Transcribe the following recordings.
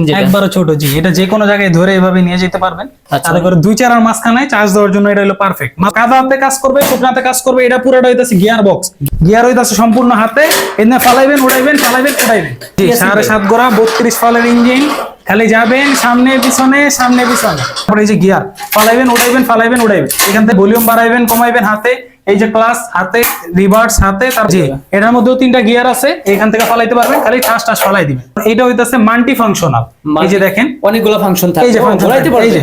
Machine যেটা। একবারে ছোট জি। এটা যে কোনো জায়গায় ধরে এভাবে নিয়ে যেতে পারবেন। আচ্ছা। তাতে করে দুই চার আর মাঝখানে চার্জ দেওয়ার জন্য এটা হলো পারফেক্ট কাদা হাতে কাজ করবে শুকনাতে কাজ করবে এটা পুরোটা হইতাছে গিয়ার বক্স গিয়ার হইতাছে সম্পূর্ণ হাতে এনে ফালাইবেন উড়াইবেন ফালাইবেন উড়াইবেন জি সাড়ে। সাত গোড়া বত্রিশ ফলের ইঞ্জিন খালি যাবেন সামনে পিছনে সামনে পিছনে। তারপরে এই যে গিয়ার ফালাইবেন উড়াইবেন ফালাইবেন উড়াইবেন। এখান থেকে ভলিউম বাড়াইবেন কমাইবেন হাতে। এই যে ক্লাস হাতে রিভার্স হাতে তার জি। এটার মধ্যেও তিনটা গিয়ার আছে এখান থেকে ফালাইতে পারবেন খালি ঠাস ঠাস ফালাই দিবেন। এটা হইতাছে মাল্টি ফাংশনাল এই যে দেখেন অনেকগুলো ফাংশন থাকে। এই যে ঘোরাইতে এই যে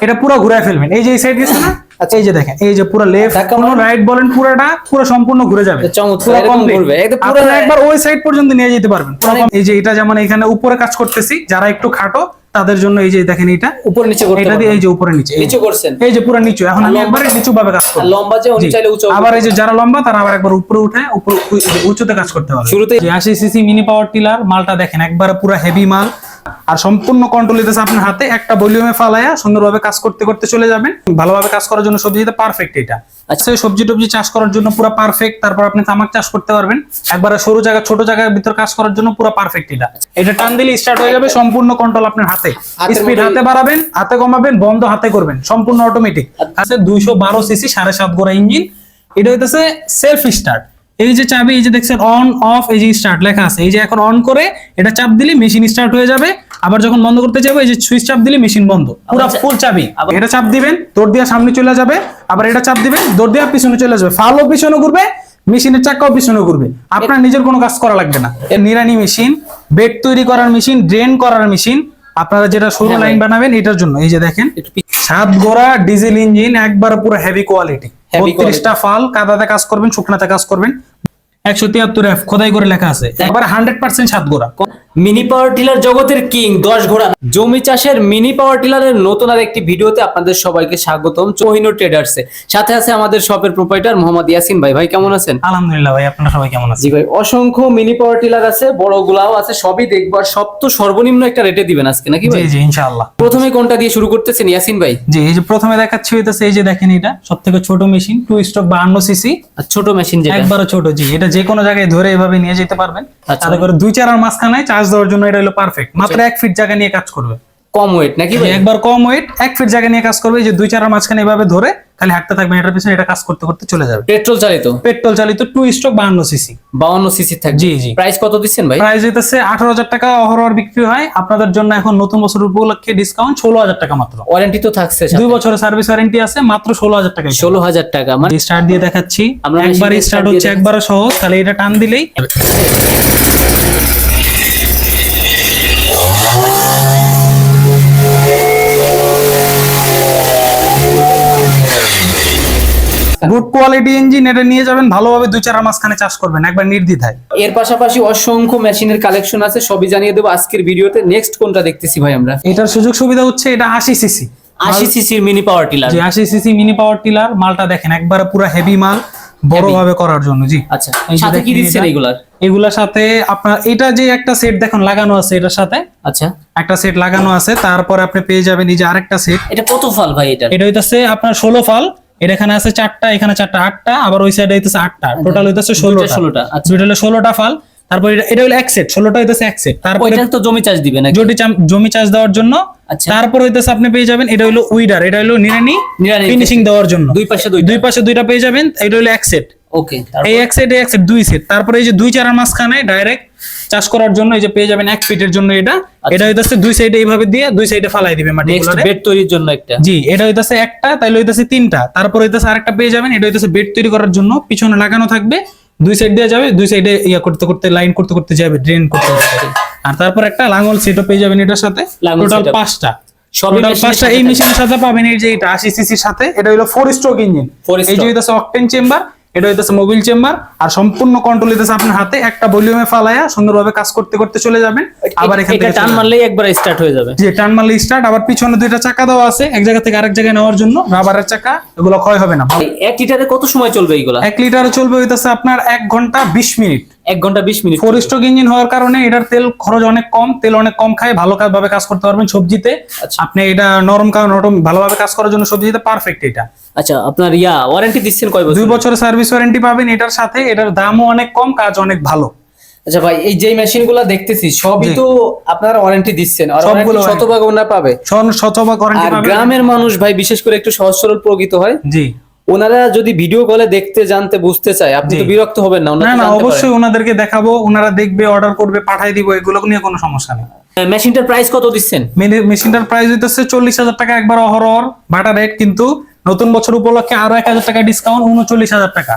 এটা পুরো ঘুরায় ফেলবেন। এই যে এই সাইড গেছে না? আচ্ছা। এই যে দেখেন এই যে পুরো লেফট কোন রাইট বলেন পুরোটা পুরো সম্পূর্ণ ঘুরে যাবে। চমৎকার, এরকম ঘুরবে, একদম পুরো- একবার ওই সাইড পর্যন্ত নিয়ে যেতে পারবেন। এই যে এটা যেমন এখানে উপরে কাজ করতেছি যারা একটু খাটো তাদের জন্য এই যে দেখেন এটা উপরে নিচে করতে এটা দিয়ে এই যে উপরে নিচে। এই নিচে করছেন। এই যে পুরো নিচে এখন আমি একবারে নিচু ভাবে কাজ করব। লম্বা যে উনি চাইলে উঁচু আবার এই যে যারা লম্বা তারা আবার একবার উপরে উঠে উপরে উঁচুতে কাজ করতে পারবে শুরুতে যে আশি সিসি মিনি পাওয়ার টিলার মালটা দেখেন একবারে পুরো হেভি মাল। আর সম্পূর্ণ কন্ট্রোল দিতেছে আপনার হাতে একটা ভলিউমে ফালায়া সুন্দরভাবে কাজ করতে করতে চলে যাবেন। ভালোভাবে কাজ করার জন্য সবজিতে পারফেক্ট এটা। আচ্ছা। সবজি টবজি চাষ করার জন্য পুরো পারফেক্ট তারপর আপনি তামাক চাষ করতে পারবেন। একবারে সরু জায়গা ছোট জায়গার ভিতর কাজ করার জন্য পুরো পারফেক্ট এটা। এটা টান দিলে স্টার্ট হয়ে যাবে সম্পূর্ণ কন্ট্রোল আপনার হাতে। স্পিড হাতে বাড়াবেন হাতে কমাবেন বন্ধ হাতে করবেন। সম্পূর্ণ অটোমেটিক আছে দুইশো বারো সিসি সাড়ে সাত গোড়া ইঞ্জিন। এটা হইতেছে সেলফ স্টার্ট এই যে চাবি এই যে দেখছেন অন অফ এই যে স্টার্ট লেখা আছে। এই যে এখন অন করে এটা চাপ দিলে মেশিন স্টার্ট হয়ে যাবে। আবার যখন বন্ধ করতে যাবে এই যে সুইচ চাপ দিলে মেশিন বন্ধ। পুরো ফুল চাবি। আবার- এটা চাপ দিবেন দৌড় দিয়া সামনে চলে যাবে। আবার এটা চাপ দিবেন দৌড় দিয়া পিছনে চলে যাবে। ফালও পিছনে ঘুরবে মেশিনের চাকাও পিছনে ঘুরবে। আপনার নিজের কোনো কাজ করা লাগবে না। এর নিরানি মেশিন বেড তৈরি করার মেশিন ড্রেন করার মেশিন আপনারা যেটা সরু হ্যাঁ লাইন বানাবেন এটার জন্য। এই যে দেখেন সাত গোড়া ডিজেল ইঞ্জিন একবার পুরো হেভি কোয়ালিটি বত্রিশটা ফাল কাদাতে কাজ করবেন শুকনাতে কাজ করবেন। একশো তিয়াত্তর এফ খোদাই করে লেখা আছে। একবার হান্ড্রেড পার্সেন্ট সাত গোড়া। মিনি পাওয়ার টিলার জগতের কিং দশ ঘোড়া। জমি চাষের মিনি পাওয়ার টিলারের নতুন আর একটি ভিডিওতে আপনাদের সবাইকে স্বাগতম চহিনো ট্রেডার্সে সাথে আছে আমাদের শপের প্রোপাইটার মোহাম্মদ ইয়াসিন ভাই। ভাই কেমন আছেন? আলহামদুলিল্লাহ ভাই আপনারা সবাই কেমন আছেন? জি ভাই অসংখ্য মিনি পাওয়ার টিলার আছে বড় গুলাও আছে সবই দেখব। আর সব তো সর্বনিম্ন একটা রেটে দিবেন আজকে নাকি ভাই? জি ইনশাআল্লাহ। প্রথমে কোনটা দিয়ে শুরু করতেছেন ইয়াসিন ভাই? জি এই যে প্রথমে দেখাচ্ছি হইতেছে এই যে দেখেন এটা সব থেকে ছোট মেশিন টু স্টক বাহান্ন সিসি আর ছোট মেশিন যেটা। একবারে ছোট জি এটা যে কোনো জায়গায় ধরে এভাবে নিয়ে যেতে পারবেন। আচ্ছা। তাতে করে দুই চার আর মাঝখানে চার্জ দেওয়ার জন্য এটা হলো পারফেক্ট মাত্র এক ফিট জায়গা নিয়ে কাজ করবে। কম ওয়েট নাকি একবার কম ওয়েট এক ফিট জায়গা নিয়ে কাজ করবে এই যে দুই চার আর মাঝখানে এভাবে ধরে খালি হাঁটতে থাকবেন এটার পিছনে এটা কাজ করতে করতে চলে যাবে। পেট্রোল চালিত? পেট্রোল চালিত টু স্টক বাহান্ন সিসি বাউন্ন সিসি থাকবে। জি, জি। প্রাইস কত দিচ্ছেন ভাই? প্রাইস হইতেছে আঠারো হাজার টাকা অহরহর বিক্রি হয়। আপনাদের জন্য এখন নতুন বছর উপলক্ষে ডিসকাউন্ট ষোলো হাজার টাকা মাত্র। ওয়ারেন্টি তো থাকছে দুই বছরের সার্ভিস ওয়ারেন্টি আছে মাত্র ষোলো হাজার টাকা ষোলো হাজার টাকা। মানে স্টার্ট দিয়ে দেখাচ্ছি। আমরা একবার স্টার্ট হচ্ছে একবার সহজ তাহলে এটা টান দিলেই গুড কোয়ালিটি ইঞ্জিন এটা নিয়ে যাবেন ভালোভাবে দুই চার মাঝখানে চাষ করবেন একবার নির্দ্বিধায়। এর পাশাপাশি অসংখ্য মেশিনের কালেকশন আছে সবই জানিয়ে দেবো আজকের ভিডিওতে। নেক্সট কোনটা দেখতেছি ভাই আমরা? এটার সুযোগ সুবিধা হচ্ছে এটা আশি সিসি আশি সিসির মিনি পাওয়ার টিলার আশি সিসি মিনি পাওয়ার টিলার মালটা দেখেন একবারে পুরো হেভি মাল বড় ভাবে করার জন্য জি। আচ্ছা সাথে কি দিচ্ছেন। এগুলার? এগুলার সাথে আপনার এটা যে একটা সেট দেখুন লাগানো আছে এটার সাথে। আচ্ছা। একটা সেট লাগানো আছে তারপরে আপনি পেয়ে যাবেন এই যে আরেকটা সেট এটা কত ফাল ভাই এটা? এটা হইতাছে আপনার ষোলো ফাল এটা এখানে আছে চারটা এখানে চারটা আটটা আবার ওই সাইডে হইতেছে আটটা। টোটাল হইতেছে ষোলোটা। ষোলোটা আচ্ছা। দুইটা হলো ষোলোটা ফাল। তারপর এটা হলো এক সেট ষোলোটা হইতেছে এক সেট তারপর তো জমি চাষ দিবে নাকি? জটি চাম- জমি চাষ দেওয়ার জন্য। আচ্ছা। তারপর হইতেছে আপনি পেয়ে যাবেন এটা হলো উইডার এটা হলো নিরানি নিরানি ফিনিশিং দেওয়ার জন্য। দুই পাশে দুই পাশে দুইটা পেয়ে যাবেন এটা হলো এক সেট ওকে এই এক সেট এক সেট দুই সেট তারপরে এই যে দুই চারার মাঝখানে ডাইরেক্ট চাষ করার জন্য এই যে পেয়ে যাবেন এক ফিটের জন্য এটা। এটা হইতাছে দুই সাইডে এইভাবে দিয়ে দুই সাইডে ফালাই দিবে মাটি বেড তৈরির জন্য একটা। জি এটা হইতাছে একটা তাইলে হইতাছে তিনটা। তারপর হইতাছে আরেকটা পেয়ে যাবেন এটা হইতাছে বেড তৈরি করার জন্য। পিছনে লাগানো থাকবে দুই সাইড দিয়ে যাবে দুই সাইডে ইয়া করতে করতে লাইন করতে করতে যাবে ড্রেন করতে করতে আর তারপর একটা লাঙ্গল সেটও পেয়ে যাবেন এটার সাথে। টোটাল পাঁচটা। টোটাল পাঁচটা এই মেশিনের সাথে পাবেন এই যে এটা আশি সিসির সাথে। এটা হলো ফোর স্ট্রোক ইঞ্জিন এই যে। হইতাছে অকটেন চেম্বার এটা হইতেছে মোবিল চেম্বার আর সম্পূর্ণ কন্ট্রোল হইতেছে আপনার হাতে। একটা ভলিউমে ফালায়া সুন্দরভাবে কাজ করতে করতে চলে যাবেন আবার এখান থেকে টান মারলেই একবার স্টার্ট হয়ে যাবে। জি টান মারলেই স্টার্ট আবার পিছনে দুইটা চাকা দেওয়া আছে এক জায়গা থেকে আরেক জায়গায় নেওয়ার জন্য। রাবারের চাকা এগুলো ক্ষয় হবে না। এক লিটারে কত সময় চলবে এগুলো? এক লিটারে চলবে হইতাছে আপনার এক ঘণ্টা বিশ মিনিট। এক ঘণ্টা বিশ মিনিট। ফোর স্ট্রোক ইঞ্জিন হওয়ার কারণে এটার তেল খরচ অনেক কম তেল অনেক কম খায় ভালো কাজ ভাবে কাজ করতে পারবেন সবজিতে। আচ্ছা। আপনি এটা নরম কারণ নরম ভালোভাবে কাজ করার জন্য সবজিতে পারফেক্ট এটা। আচ্ছা আপনার ইয়া ওয়ারেন্টি দিচ্ছেন কয় বছর দুই বছরের সার্ভিস ওয়ারেন্টি পাবেন এটার সাথে এটার দামও অনেক কম কাজ অনেক ভালো। আচ্ছা ভাই এই যে মেশিনগুলো দেখতেছি সবই তো আপনারা ওয়ারেন্টি দিচ্ছেন আর সবগুলো শতভাগ ওনারা পাবে। শত- শতভাগ ওয়ারেন্টি গ্রামের মানুষ ভাই বিশেষ করে একটু সহজ সরল প্রকৃত হয়। জি। ওনারা যদি ভিডিও কলে দেখতে জানতে বুঝতে চায় আপনি তো বিরক্ত হবেন না না না অবশ্যই ওনাদেরকে দেখাবো ওনারা দেখবে অর্ডার করবে পাঠাই দিব এগুলো নিয়ে কোনো সমস্যা নেই। মেশিনটার প্রাইস কত দিচ্ছেন? মেনে- মেশিনটার প্রাইস হইতেছে চল্লিশ হাজার টাকা একবার অহরহর বাটা রেট কিন্তু নতুন বছর উপলক্ষে আরও এক হাজার টাকা ডিসকাউন্ট উনচল্লিশ হাজার টাকা।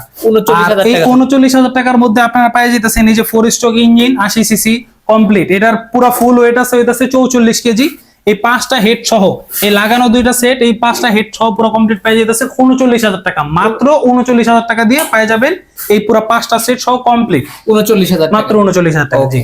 এই উনচল্লিশ হাজার টাকার মধ্যে আপনারা পাই যেতেছেন এই যে ফোর স্ট্রোক ইঞ্জিন আশি সিসি কমপ্লিট এটার পুরো ফুল ওয়েট আছে হইতাছে চৌচল্লিশ কেজি। এই পাঁচটা হেড সহ এই লাগানো দুইটা সেট এই পাঁচটা হেড সহ পুরো কমপ্লিট পাই যেতেছে উনচল্লিশ হাজার টাকা। মাত্র উনচল্লিশ হাজার টাকা দিয়ে পাই যাবেন এই পুরো পাঁচটা সেট সহ কমপ্লিট উনচল্লিশ হাজার মাত্র উনচল্লিশ হাজার টাকা জি।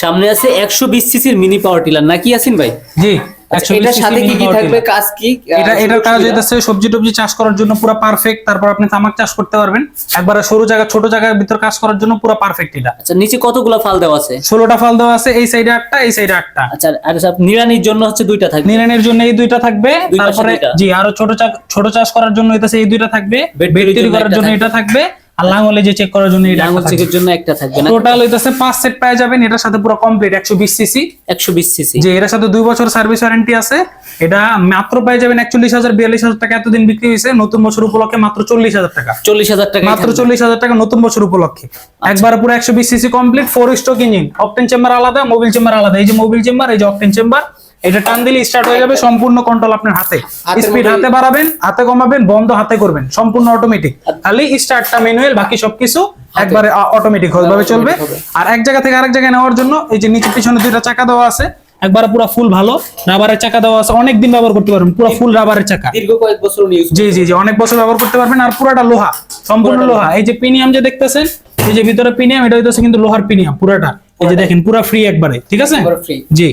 সামনে আছে একশো বিশ সিসির মিনি পাওয়ার টিলার নাকি আছেন ভাই? জি। 120 এটার সাথে কি কি থাকবে? কাজ কি এটা এটার কাজ সুবিধা? সবজি টবজি চাষ করার জন্য পুরো পারফেক্ট তারপর আপনি তামাক চাষ করতে পারবেন। একবারে সরু জায়গা ছোট জায়গার ভিতর কাজ করার জন্য পুরো পারফেক্ট এটা। আচ্ছা নিচে কতগুলো ফাল দেওয়া আছে? ষোলোটা ফাল দেওয়া আছে এই সাইডে একটা এই সাইডে একটা আচ্ছা আর সব নিড়ানির জন্য হচ্ছে দুইটা থাকবে? নিরানের জন্য এই দুইটা থাকবে। তারপরে জি আরও ছোট ছোট চাষ করার জন্য হইতেছে এই দুইটা থাকবে। বেড তৈরি করার জন্য এটা থাকবে। আর লাঙ্গলে যে চেক করার জন্য লাঙ্গল চেকের জন্য একটা থাকবে না। টোটাল হইতেছে পাঁচ সেট পেয়ে যাবেন এটার সাথে পুরো কমপ্লিট একশো বিশ সিসি একশো বিশ সিসি যে এটার সাথে দুই বছর সার্ভিস ওয়ারেন্টি আছে এটা মাত্র পেয়ে যাবেন একচল্লিশ হাজার বিয়াল্লিশ হাজার টাকা। এতদিন বিক্রি হয়েছে নতুন বছর উপলক্ষে মাত্র চল্লিশ হাজার টাকা। চল্লিশ হাজার টাকা মাত্র চল্লিশ হাজার টাকা নতুন বছর উপলক্ষে। একবার পুরো একশো বিশ CC complete four stroke engine অপটেন chamber আলাদা মোবিল চেম্বার আলাদা। এই যে মোবিল চেম্বার এই যে অপটেন চেম্বার এটা টান দিলে স্টার্ট হয়ে যাবে সম্পূর্ণ কন্ট্রোল আপনার হাতে। স্পিড হাতে বাড়াবেন হাতে কমাবেন বন্ধ হাতে করবেন সম্পূর্ণ অটোমেটিক খালি স্টার্টটা ম্যানুয়াল বাকি সবকিছু একবারে অটোমেটিক ভাবে চলবে। আর এক জায়গা থেকে আরেক জায়গায় নেওয়ার জন্য এই যে নিচে পিছনে দুইটা চাকা দেওয়া আছে একবার পুরো ফুল ভালো। রাবারের চাকা দেওয়া আছে অনেক দিন ব্যবহার করতে পারবেন পুরো ফুল রাবারের চাকা। দীর্ঘ কয়েক বছর ইউজ জি জি জি অনেক বছর ব্যবহার করতে পারবেন আর পুরাটা লোহা সম্পূর্ণ লোহা। এই যে প্রিমিয়াম যে দেখতেছেন এই যে ভিতরে প্রিমিয়াম এটা হইতেছে কিন্তু লোহার প্রিমিয়াম পুরাটা। এই যে দেখেন পুরা ফ্রি একবারে ঠিক আছে? ফ্রি জি।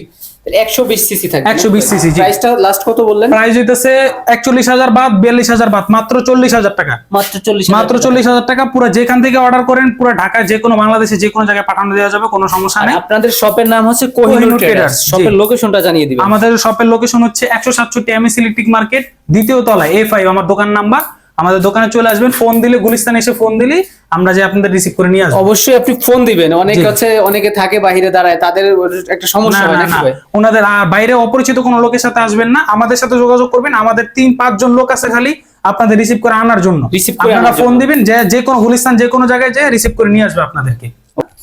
একশো বিশ সিসি থাকবে। 120 cc, জি। প্রাইসটা লাস্ট কত বললেন? প্রাইস হইতেছে বাদ বিয়াল্লিশ হাজার বাদ মাত্র চল্লিশ হাজার টাকা। মাত্র মাত্র চল্লিশ হাজার টাকা পুরো যেখান থেকে অর্ডার করেন পুরো ঢাকা যে কোনো বাংলাদেশে যে কোনো জায়গায় পাঠানো দেওয়া যাবে কোনো সমস্যা নেই। আপনাদের শপের নাম হচ্ছে কোহিনুর ট্রেডার্স শপের লোকেশনটা জানিয়ে দিবেন। আমাদের শপের লোকেশন হচ্ছে একশো সাতষট্টি এমএস ইলেকট্রিক মার্কেট দ্বিতীয় তলায় এ ফাইভ আমার দোকান নাম্বার আমাদের দোকানে চলে আসবেন ফোন দিলে গুলিস্তান এসে ফোন দিলে আমরা যে আপনাদের রিসিভ করে নিয়ে আসব। অবশ্যই আপনি ফোন দিবেন। অনেক। হচ্ছে অনেকে থাকে বাইরে দাঁড়ায় তাদের একটা সমস্যা হয় না ওনাদের বাইরে অপরিচিত কোনো লোকের সাথে আসবেন না। আমাদের সাথে যোগাযোগ করবেন আমাদের তিন পাঁচজন লোক আছে খালি আপনাদের রিসিভ করে আনার জন্য। Receive করে আপনারা ফোন দিবেন যে যে কোনো গুলিস্তান যে কোনো জায়গায় যে রিসিভ করে নিয়ে আসবে আপনাদেরকে।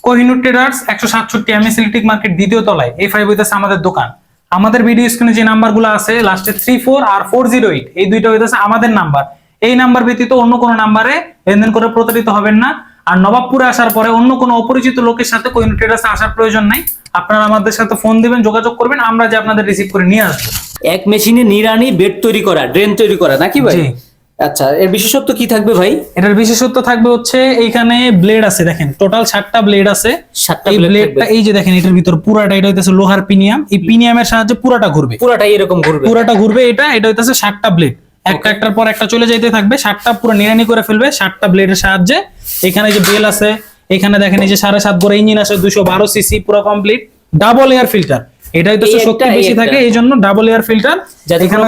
কোহিনুর ট্রেডার্স একশো সাতষট্টি এমএস ইলেকট্রিক মার্কেট দ্বিতীয় তলায় এই ফাইভ হইতেছে আমাদের দোকান। আমাদের ভিডিও স্ক্রিনে যে নাম্বারগুলো আছে লাস্টে থ্রি ফোর আর ফোর জিরো এইট এই দুইটা হইতেছে আমাদের নাম্বার এই নাম্বার ব্যতীত অন্য কোনো নাম্বারে লেনদেন করে প্রতারিত হবেন না। আর নবাবপুরে আসার পরে অন্য কোনো অপরিচিত লোকের সাথে কোহিনুর ট্রেডার্সে আসার প্রয়োজন নাই। আপনারা আমাদের সাথে ফোন দিবেন যোগাযোগ করবেন আমরা যে আপনাদের রিসিভ করে নিয়ে আসব। এক মেশিনে নিরানি বেড তৈরি করা ড্রেন তৈরি করা নাকি ভাই? আচ্ছা এর বিশেষত্ব কি থাকবে ভাই? এটার বিশেষত্ব থাকবে হচ্ছে এইখানে ব্লেড আছে দেখেন। টোটাল সাতটা ব্লেড আছে। সাতটা ব্লেডটা এই যে দেখেন এটার ভিতর পুরাটা এটা হইতেছে লোহার পিনিয়াম। এই পিনিয়ামের সাহায্যে পুরাটা ঘুরবে। পুরাটা এরকম ঘুরবে। পুরাটা ঘুরবে এটা এটা হইতেছে সাতটা ব্লেড একটা একটার পর একটা চলে যাইতে থাকবে সাতটা পুরো নিরানি করে ফেলবে সাতটা ব্লেডের সাহায্যে। এখানে যে বেল আছে এখানে দেখেন এই যে সাড়ে সাত করে ইঞ্জিন আছে দুশো বারো সিসি পুরো কমপ্লিট ডাবল এয়ার ফিল্টার এটাই তো শক্তি বেশি থাকে এই জন্য ডাবল এয়ার ফিল্টার এখানে।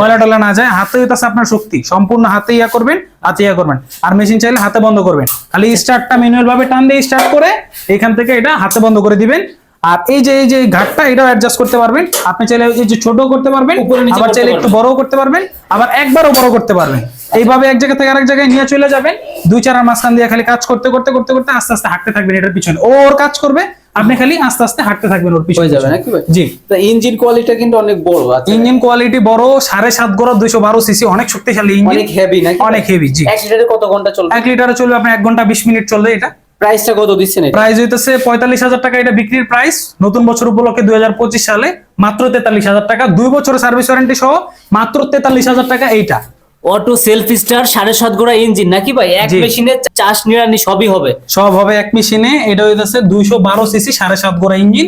ময়লা টলা না যায়। হাতে হইতেছে আপনার শক্তি। সম্পূর্ণ হাতে ইয়া করবেন হাতে ইয়া করবেন। আর মেশিন চাইলে হাতে বন্ধ করবেন। খালি স্টার্টটা ম্যানুয়াল ভাবে টান দিয়ে স্টার্ট করে এখান থেকে এটা হাতে বন্ধ করে দিবেন। আর এই যে এই যে ঘাটটা এটাও অ্যাডজাস্ট করতে পারবেন। আপনি চাইলে এই যে ছোট করতে পারবেন আবার চাইলে একটু। বড়ও করতে পারবেন আবার একবারও বড় করতে পারবেন। এইভাবে এক জায়গা থেকে আরেক জায়গায় নিয়ে চলে যাবেন। দুই চার আর মাঝখান দিয়ে খালি কাজ করতে করতে করতে করতে আস্তে আস্তে হাঁটতে থাকবেন এটার পিছনে। ওর কাজ করবে আপনি খালি আস্তে আস্তে হাঁটতে থাকবেন ওর পিছনে। যাবে নাকি জি। তা ইঞ্জিন কোয়ালিটি কিন্তু অনেক বড় ইঞ্জিন কোয়ালিটি বড় সাড়ে সাত গোড়া দুইশো বারো সিসি অনেক শক্তিশালী ইঞ্জিন। অনেক হেভি নাকি অনেক হেভি জি। এক লিটারে কত ঘণ্টা চলবে? এক লিটারে চলবে আপনার এক ঘণ্টা বিশ মিনিট চলবে এটা। প্রাইসটা কত দিচ্ছেন প্রাইস হইতেছে পঁয়তাল্লিশ হাজার টাকা। এটা বিক্রির প্রাইস নতুন বছর উপলক্ষে দুই হাজার পঁচিশ সালে। মাত্র তেতাল্লিশ হাজার টাকা। দুই বছরের সার্ভিস ওয়ারেন্টি সহ মাত্র তেতাল্লিশ হাজার টাকা এইটা। অটো সেলফ স্টার সাড়ে সাত গোড়া ইঞ্জিন নাকি ভাই? এক মেশিনে চাষ নিরানি সবই হবে। সব হবে এক মেশিনে এটা হইতেছে দুইশো বারো সিসি সাড়ে সাত গোড়া ইঞ্জিন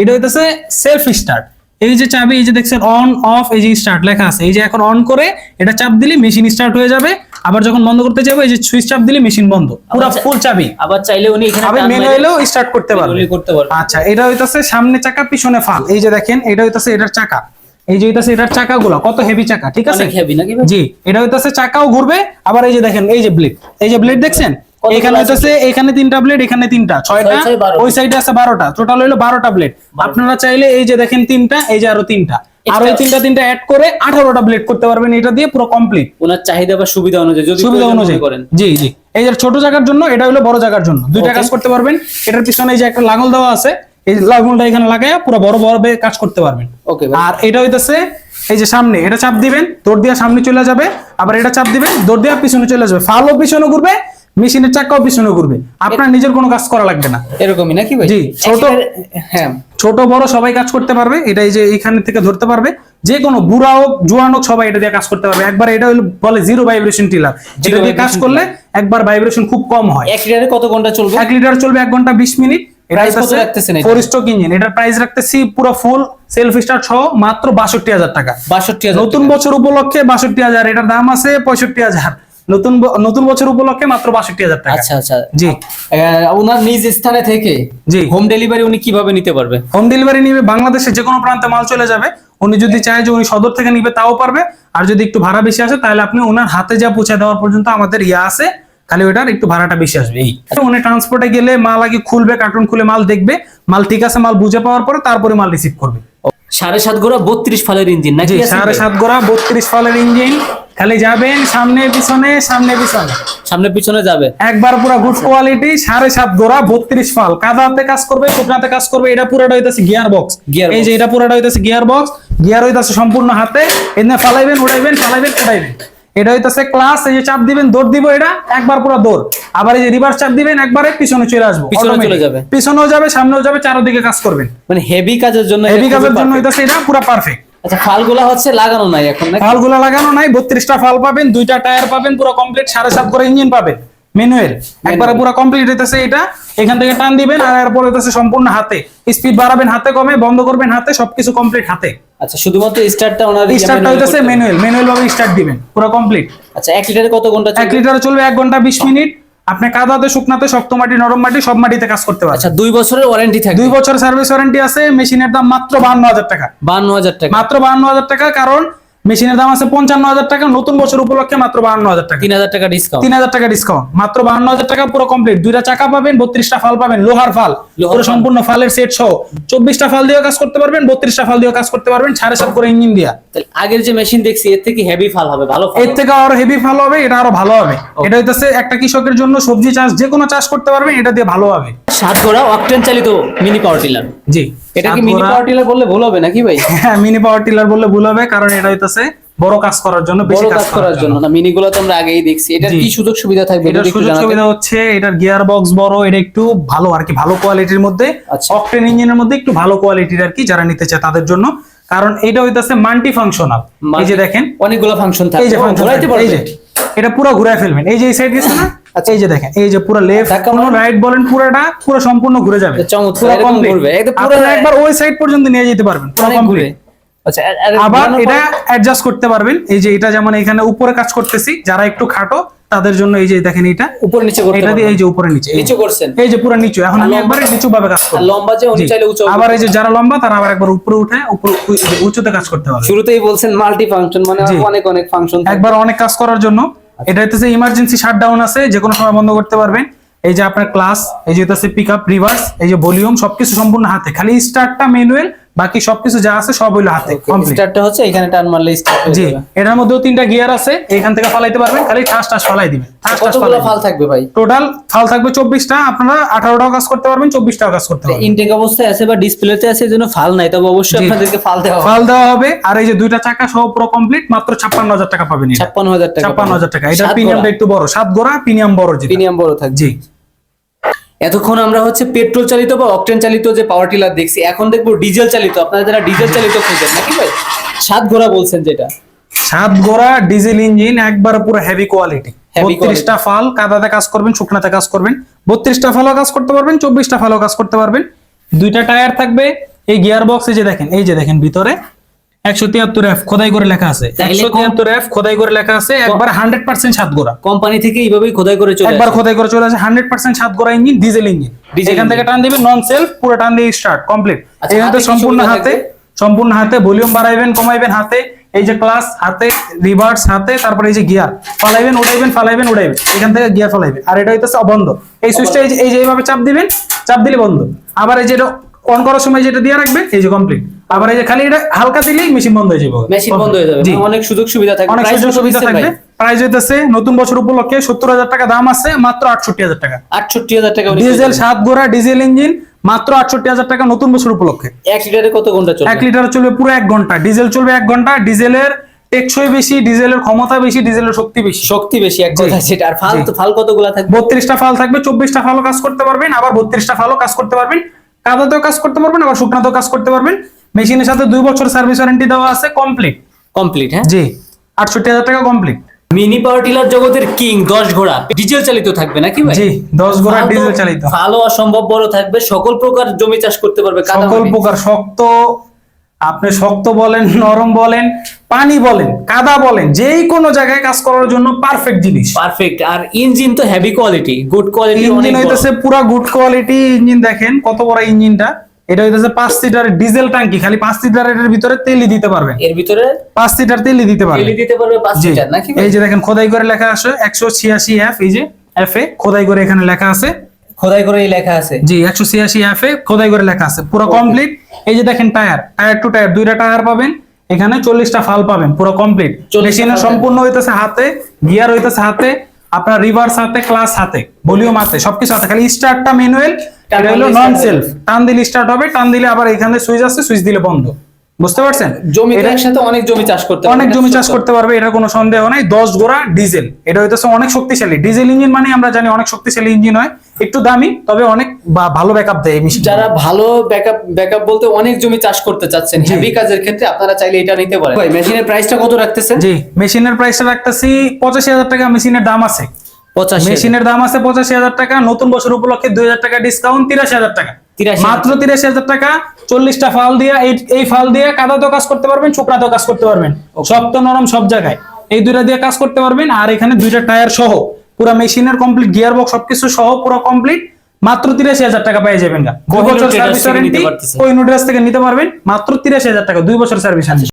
এটা হইতেছে সেলফ স্টার্ট এই যে চাবি এই যে দেখছেন অন অফ এই যে স্টার্ট লেখা আছে এই যে এখন অন করে এটা চাপ দিলে মেশিন স্টার্ট হয়ে যাবে আবার যখন বন্ধ করতে যাবে এই যে সুইচ চাপ দিলে মেশিন বন্ধ পুরো ফুল চাবি আবার চাইলে উনি এখানে আবার ম্যানুয়ালেও স্টার্ট করতে পারবে করতে পারবে আচ্ছা এটা হইতাছে সামনে চাকা পিছনে ফাল এই যে দেখেন এটা হইতাছে এটার চাকা এই যে হইতাছে এটার চাকাগুলো কত হেভি চাকা ঠিক আছে হেভি নাকি জি এটা হইতাছে চাকাও ঘুরবে আবার এই যে দেখেন এই যে ব্লেড এই যে ব্লেড দেখছেন এখানে আছে? এখানে তিনটা ব্লেড এখানে তিনটা ছয়টা ওই সাইডে আছে বারোটা। টোটাল হইল বারোটা ব্লেড আপনারা চাইলে এই যে দেখেন তিনটা এই যে আরও তিনটা। আর ওই তিনটা তিনটা অ্যাড করে আঠারোটা ব্লেড করতে পারবেন এটা দিয়ে পুরো কমপ্লিট ওনার চাহিদা বা সুবিধা অনুযায়ী যদি সুবিধা অনুযায়ী। করেন। জি জি। এই যে ছোট জায়গার জন্য এটা হলো বড় জায়গার জন্য। দুইটা কাজ করতে পারবেন। এটার পিছনে এই যে একটা লাঙল দেওয়া আছে এই লাঙলটা এখানে লাগায়া পুরো বড় বড় কাজ করতে পারবেন। ওকে আর এটা হইতেছে এই যে সামনে এটা চাপ দিবেন দৌড় দিয়া সামনে চলে যাবে। আবার এটা চাপ দিবেন দৌড় দিয়া পিছনে চলে যাবে। ফালও পিছনে ঘুরবে মেশিনের চাকাও পিছনে ঘুরবে। আপনার নিজের কোনো কাজ করা লাগবে না। এরকমই নাকি ভাই? জি, ছোট- হ্যাঁ। ছোট বড় সবাই কাজ করতে পারবে। এটা এই যে এখান থেকে ধরতে পারবে। যে কোনো বুড়া হোক জোয়ান হোক সবাই এটা দিয়ে কাজ করতে পারবে। একবার এটা হলো বলে জিরো ভাইব্রেশন টিলার যেটা দিয়ে কাজ করলে একবার ভাইব্রেশন খুব কম হয়। এক লিটারে কত ঘণ্টা চলবে? এক লিটার চলবে এক ঘণ্টা বিশ মিনিট। Price কত রাখতেছেন এটা? ফোর স্ট্রোক ইঞ্জিন এটার প্রাইস রাখতেছি পুরো ফুল সেলফ স্টার্ট সহ মাত্র বাষট্টি হাজার টাকা। বাষট্টি হাজার নতুন বছর উপলক্ষে বাষট্টি হাজার। এটার দাম আছে পঁয়ষট্টি হাজার। নতুন নতুন বছর উপলক্ষে মাত্র বাষট্টি হাজার টাকা। আচ্ছা আচ্ছা। জি। ওনার নিজ স্থানে থেকে জি। হোম ডেলিভারি উনি কীভাবে নিতে পারবে? হোম ডেলিভারি নিবে বাংলাদেশের যে কোনো প্রান্তে মাল চলে যাবে। উনি যদি চায় যে উনি সদর থেকে নিবে তাও পারবে। আর যদি একটু ভাড়া বেশি আসে তাহলে আপনি ওনার হাতে যা পৌঁছে দেওয়ার পর্যন্ত আমাদের ইয়া আছে খালি ওটার একটু ভাড়াটা বেশি আসবে এই। উনি ট্রান্সপোর্টে গেলে মাল আগে খুলবে কার্টুন খুলে মাল দেখবে। মাল ঠিক আছে মাল বুঝে পাওয়ার পরে তারপরে মাল রিসিভ করবে। সাড়ে সাত ঘোড়া বত্রিশ ফালের ইঞ্জিন নাকি সাড়ে? সাত গোড়া বত্রিশ ফলের ইঞ্জিন। খালি যাবেন সামনে পিছনে সামনে পিছনে। সামনে পিছনে যাবে। একবার পুরো গুড কোয়ালিটি সাড়ে সাত গোড়া বত্রিশ ফাল। কাদাতে কাজ করবে শুকনাতে কাজ করবে এটা পুরোটা হইতেছে গিয়ার বক্স এই যে। এটা পুরোটা হইতেছে গিয়ার বক্স গিয়ার হইতেছে সম্পূর্ণ হাতে। এনে ফালাইবেন উড়াইবেন ফালাইবেন উড়াইবেন। এটা হইতেছে ক্লাস এই যে চাপ দিবেন দৌড় দিব এটা একবার পুরো দৌড়। আবার এই যে রিভার্স চাপ দিবেন একবারে পিছনে চলে আসব পিছনে চলে যাবে। পিছনেও যাবে সামনেও যাবে চারদিকে কাজ করবেন। মানে হেভি কাজের জন্য হেভি কাজের জন্য। হইতেছে এটা পুরো পারফেক্ট আচ্ছা ফালগুলা হচ্ছে লাগানো নাই এখন ফালগুলো লাগানো নাই বত্রিশটা ফাল পাবেন দুইটা টায়ার পাবেন পুরো কমপ্লিট সাড়ে সাত করে ইঞ্জিন পাবেন ম্যানুয়াল একবারে পুরো কমপ্লিট হইতেছে এটা এখান থেকে টান দিবেন আর এরপর হইতেছে সম্পূর্ণ হাতে। স্পিড বাড়াবেন হাতে কমে বন্ধ করবেন হাতে সবকিছু কমপ্লিট হাতে। আচ্ছা শুধুমাত্র স্টার্টটা ওনার স্টার্টটা হইতেছে। ম্যানুয়াল ম্যানুয়াল ভাবে স্টার্ট দিবেন পুরো কমপ্লিট আচ্ছা এক লিটারে কত ঘণ্টা এক চলবে? লিটারে চলবে এক ঘণ্টা বিশ মিনিট। আপনি কাদাতে শুকনাতে শক্ত মাটি নরম মাটি সব মাটিতে কাজ করতে পারবেন। আচ্ছা দুই বছরের ওয়ারেন্টি থাকে দুই বছর সার্ভিস ওয়ারেন্টি আছে মেশিনের দাম মাত্র বান্ন হাজার টাকা। বান্ন হাজার টাকা। মাত্র বান্ন হাজার টাকা কারণ মেশিনের দাম আছে পঞ্চান্ন হাজার টাকা নতুন বছর উপলক্ষে মাত্র বান্ন হাজার টাকা। তিন হাজার টাকা ডিসকাউন্ট তিন হাজার টাকা ডিসকাউন্ট মাত্র বাহান্ন হাজার টাকা পুরো কমপ্লিট দুইটা চাকা পাবেন বত্রিশটা ফাল পাবেন লোহার ফাল। পুরো সম্পূর্ণ ফালের সেট সহ। চব্বিশটা ফাল দিয়েও কাজ করতে পারবেন বত্রিশটা ফাল দিয়েও কাজ করতে পারবেন সাড়ে সাত করে ইঞ্জিন দিয়া। আগের যে মেশিন দেখছি এর থেকে হেভি ফাল হবে ভালো এর থেকে আরও হেভি ফাল হবে এটা আরও ভালো হবে। এটা হইতেছে একটা কৃষকের জন্য সবজি চাষ যে কোনো চাষ করতে পারবেন এটা দিয়ে ভালো হবে। সাত ঘোড়া অকটেন চালিত মিনি পাওয়ার টিলার জি। এটা কি মিনি পাওয়ার টিলার বললে ভুল হবে নাকি ভাই? হ্যাঁ মিনি পাওয়ার টিলার বললে ভুল হবে কারণ এটা হইতেছে বড় কাজ করার জন্য বেশি কাজ করার জন্য। না মিনি গুলো তো আমরা আগেই দেখছি। এটার কি সুযোগ সুবিধা থাকবে এটার সুযোগ সুবিধা হচ্ছে এটার গিয়ার বক্স বড় এটা একটু ভালো আর কি ভালো কোয়ালিটির মধ্যে আচ্ছা। অকটেন ইঞ্জিনের মধ্যে একটু ভালো কোয়ালিটির আর কি যারা নিতে চায় তাদের জন্য। কারণ এটা হইতাছে মাল্টি ফাংশনাল এই যে দেখেন অনেকগুলো ফাংশন থাকবে এই যে ফাংশন ঘোরাইতে পারবে এই যে এটা পুরো ঘুরায় ফেলবেন। এই যে এই সাইড গেছে না? এই যে দেখেন এই যে পুরো লেফট কোন রাইট বলেন পুরোটা পুরো সম্পূর্ণ ঘুরে যাবে। চমৎকার, পুরো এরকম ঘুরবে। একদম পুরো- একবার ওই সাইড পর্যন্ত নিয়ে যেতে পারবেন পুরো complete। আচ্ছা আবার এটা অ্যাডজাস্ট করতে পারবেন। এই যে এটা যেমন এখানে উপরে কাজ করতেছি যারা একটু খাটো তাদের জন্য এই যে দেখেন এটা উপরে নিচে করতে এটা দিয়ে এই যে উপরে নিচে। নিচু করছেন। এই যে পুরো নিচু এখন আমি একবারে নিচু ভাবে কাজ করব। লম্বা যে উনি চাইলে উঁচু আবার এই যে যারা লম্বা তারা আবার একবার উপরে উঠে উপরে উঁচুতে কাজ করতে পারবে। শুরুতেই বলছেন মাল্টি ফাংশন মানে অনেক অনেক ফাংশন একবার অনেক কাজ করার জন্য আচ্ছা। এটা হচ্ছে ইমার্জেন্সি শাটডাউন আছে যে কোনো সময় বন্ধ করতে পারবেন। এই যে আপনার ক্লাস এই যে হচ্ছে পিক আপ রিভার্স এই যে ভলিউম সবকিছু সম্পূর্ণ হাতে। খালি স্টার্টটা ম্যানুয়াল বাকি সবকিছু যা আছে সব হইল হাতে স্টার্টটা হচ্ছে এখানে টান মারলে স্টার্ট হয়ে জি এটার মধ্যেও তিনটা গিয়ার আছে এখান থেকে ফালাইতে পারবেন খালি ঠাস ঠাস ফালাই দিবেন কতগুলো ফাল থাকবে ভাই? টোটাল ফাল থাকবে চব্বিশটা আপনারা আঠারোটাও কাজ করতে পারবেন চব্বিশটাও কাজ করতে পারবেন। ইনটেক অবস্থায় আছে বা ডিসপ্লেতে আছে এজন্য ফাল নাই তবে অবশ্যই আপনাদেরকে ফাল দেওয়া হবে। ফাল দেওয়া হবে আর এই যে দুইটা চাকা সহ পুরো কমপ্লিট মাত্র ছাপ্পান্ন হাজার টাকা পাবেন এটা। ছাপ্পান্ন হাজার টাকা ছাপ্পান্ন হাজার টাকা এটা প্রিমিয়ামটা একটু বড় সাত গোড়া প্রিমিয়াম বড় যেটা। প্রিমিয়াম বড় থাকবে। জি। এতক্ষণ আমরা হচ্ছে পেট্রোল চালিত বা অকটেন চালিত যে পাওয়ার টিলার দেখছি এখন দেখব ডিজেল চালিত। আপনারা যারা ডিজেল চালিত খুঁজেন নাকি ভাই? সাত ঘোড়া বলছেন যেটা। সাত গোড়া ডিজেল ইঞ্জিন একবার পুরো হেভি কোয়ালিটি বত্রিশটা ফাল কাদাতে কাজ করবেন শুকনাতে কাজ করবেন। বত্রিশটা ফালও কাজ করতে পারবেন চব্বিশটা ফালও কাজ করতে পারবেন। দুইটা টায়ার থাকবে এই গিয়ার বক্স যে দেখেন এই যে দেখেন ভিতরে। একশো তিয়াত্তর এফ খোদাই করে লেখা আছে। একশো তিয়াত্তর এফ খোদাই করে লেখা আছে একবার হান্ড্রেড পার্সেন্ট সাত গোড়া। কোম্পানি থেকে এইভাবেই খোদাই করে চলে একবার খোদাই করে চলে আসে হান্ড্রেড পার্সেন্ট সাত গোড়া ইঞ্জিন ডিজেল ইঞ্জিন। এখান থেকে টান দিবে নন সেলফ পুরো টান দিয়ে স্টার্ট কমপ্লিট আচ্ছা, এখান থেকে সম্পূর্ণ হাতে সম্পূর্ণ হাতে ভলিউম বাড়াইবেন কমাইবেন হাতে এই যে ক্লাস হাতে রিভার্স হাতে তারপরে এই যে গিয়ার ফালাইবেন উড়াইবেন ফালাইবেন উড়াইবেন এখান থেকে গিয়ার ফালাইবেন। আর এটা হইতেছে বন্ধ এই সুইচটা এই যে এই যে এইভাবে চাপ দিবেন চাপ দিলে বন্ধ। আবার এই যে এটা অন করার সময় যেটা দিয়ে রাখবেন এই যে কমপ্লিট আবার এই যে খালি এটা হালকা দিলেই মেশিন বন্ধ হয়ে যাবে। মেশিন বন্ধ হয়ে যাবে। জি। অনেক সুযোগ সুবিধা থাকবে। অনেক সুযোগ সুবিধা থাকবে? প্রাইস হইতেছে নতুন বছর উপলক্ষে সত্তর হাজার টাকা দাম আছে মাত্র আটষট্টি হাজার টাকা। 68000 টাকা ডিজেল সাত গোড়া ডিজেল ইঞ্জিন মাত্র আটষট্টি হাজার টাকা নতুন বছর উপলক্ষে। এক লিটারে কত ঘণ্টা চলবে? এক লিটার চলবে পুরো এক ঘণ্টা। ডিজেল চলবে এক ঘণ্টা ডিজেলের টেকসই বেশি ডিজেলের ক্ষমতা বেশি ডিজেলের শক্তি বেশি। শক্তি বেশি এক। কথা সেটা। আর ফাল তো ফাল কতগুলা থাকবে? বত্রিশটা ফাল থাকবে চব্বিশটা ফালও কাজ করতে পারবেন আবার বত্রিশটা ফালও কাজ করতে পারবেন কাদাতেও কাজ করতে পারবেন আবার শুকনাতেও কাজ করতে পারবেন। মেশিনের সাথে দুই বছর সার্ভিস ওয়ারেন্টি দেওয়া আছে কমপ্লিট কমপ্লিট হ্যাঁ? জি আটষট্টি হাজার টাকা কমপ্লিট মিনি পাওয়ার টিলার জগতের কিং 10 ঘোড়া। ডিজেল চালিত থাকবে নাকি ভাই? জি দশ ঘোড়া ডিজেল চালিত। ভালো অসম্ভব বড় থাকবে সকল প্রকার জমি চাষ করতে পারবে সকল প্রকার শক্ত আপনি শক্ত বলেন নরম বলেন পানি বলেন কাদা বলেন যেই কোনো জায়গায় কাজ করার জন্য পারফেক্ট জিনিস। পারফেক্ট আর ইঞ্জিন তো heavy quality good quality engine. হইতেছে পুরা গুড কোয়ালিটি ইঞ্জিন দেখেন কত বড় ইঞ্জিনটা? এটা হইতেছে পাঁচ লিটারের ডিজেল ট্যাঙ্কি খালি পাঁচ লিটারের ভিতরে তেলই দিতে পারবেন এর ভিতরে পাঁচ লিটার তেলই দিতে পারবেন তেলি দিতে পারবে 5 লিটার নাকি এই যে দেখেন খোদাই করে লেখা আছে একশো ছিয়াশি এফ এই যে এফ এ খোদাই করে এখানে লেখা আছে। খোদাই করে এই লেখা আছে। জি একশো ছিয়াশি এফ এ খোদাই করে লেখা আছে পুরো কমপ্লিট এই যে দেখেন টায়ার টায়ার টু টায়ার দুইটা টায়ার পাবেন এখানে চল্লিশটা ফাল পাবেন পুরো কমপ্লিট 40 মেশিনের সম্পূর্ণ হইতেছে হাতে গিয়ার হইতেছে হাতে আপনার রিভার্স হাতে ক্লাস হাতে ভলিউম হাতে সবকিছু হাতে খালি স্টার্টটা ম্যানুয়াল এটা হলো নন সেলফ টান দিলে স্টার্ট হবে টান দিলে আবার এখানে সুইচ আছে সুইচ দিলে বন্ধ। বুঝতে পারছেন? জমি একসাথে অনেক জমি চাষ করতে অনেক জমি চাষ করতে পারবে এটা কোনো সন্দেহ নাই। দশ গোড়া ডিজেল এটা হইতেছে অনেক শক্তিশালী। ডিজেল ইঞ্জিন মানে আমরা জানি অনেক শক্তিশালী ইঞ্জিন হয় একটু দামি তবে অনেক ভালো ব্যাকআপ দেয় যারা ভালো ব্যাকআপ ব্যাকআপ বলতে অনেক জমি চাষ করতে চাচ্ছেন। হেভি কাজের ক্ষেত্রে আপনারা চাইলে এটা নিতে পারেন। ভাই মেশিনের প্রাইসটা কত রাখতেছেন? জি। মেশিনের প্রাইসটা রাখতেছি পঁচাশি হাজার টাকা মেশিনের দাম আছে। 85 মেশিনের দাম আছে পঁচাশি হাজার টাকা নতুন বছর উপলক্ষে দুই হাজার টাকা ডিসকাউন্ট তিরাশি হাজার টাকা। 83,000 মাত্র তিরাশি হাজার টাকা চল্লিশটা ফাল দিয়ে এই ফাল দিয়ে কাদাতেও কাজ করতে পারবেন চোপড়াতেও কাজ করতে পারবেন। শক্ত নরম সব জায়গায়। এই দুইটা দিয়ে কাজ করতে পারবেন আর এখানে দুইটা টায়ার সহ পুরো মেশিনের কমপ্লিট গিয়ার বক্স সবকিছু সহ পুরো কমপ্লিট মাত্র তিরাশি হাজার টাকা পেয়ে যাবেন গা। দুই বছর সার্ভিস ওয়ারেন্টি। কোহিনুর থেকে নিতে পারবেন মাত্র তিরাশি হাজার টাকা দুই বছর সার্ভিস